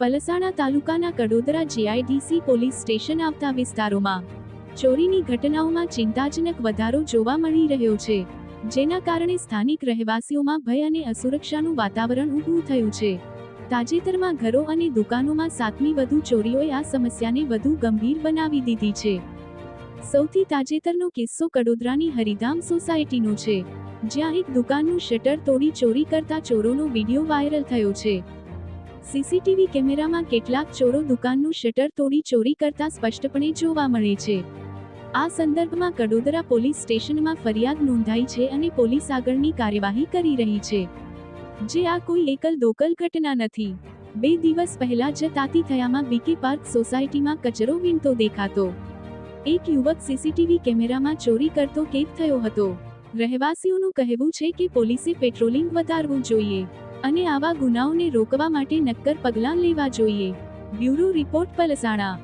પલસાણા તાલુકાના Kadodara GIDC police station આવતા વિસ્તારોમાં ચોરીની ઘટનાઓમાં ચિંતાજનક વધારો જોવા મળી રહ્યો છે, જેના કારણે સ્થાનિક રહેવાસીઓમાં ભય અને અસુરક્ષાનું વાતાવરણ ઊભું થયું છે. તાજેતરમાં ઘરો અને દુકાનોમાં સાતમી વધુ ચોરીઓએ આ સમસ્યાને વધુ ગંભીર બનાવી દીધી છે. સૌથી તાજેતરનો કિસ્સો કડોદરાની હરિધામ સોસાયટીનો છે, જ્યાં એક દુકાનનું શટર તોડી ચોરી કરતા ચોરોનો વીડિયો વાયરલ થયો છે. સીસીટીવી કેમેરામાં કેટલાક ચોરો દુકાનનું શટર તોડી ચોરી કરતા સ્પષ્ટપણે જોવા મળે છે. આ સંદર્ભમાં કડોદરા પોલીસ સ્ટેશનમાં ફરિયાદ નોંધાઈ છે અને પોલીસ આગળની કાર્યવાહી કરી રહી છે. જે આ કોઈ એકલ દોકલ ઘટના નથી. બે દિવસ પહેલા જ તાતી થયામાં બીકે પાર્ક સોસાયટીમાં કચરો વીણતો દેખાતો. એક યુવક સીસીટીવી કેમેરામાં ચોરી કરતો કેદ થયો હતો. રહેવાસીઓનું કહેવું છે કે પોલીસે પેટ્રોલિંગ વધારવું જોઈએ. અને આવા ગુનાઓને રોકવા માટે નક્કર પગલાં લેવા જોઈએ. Bureau report Palsana.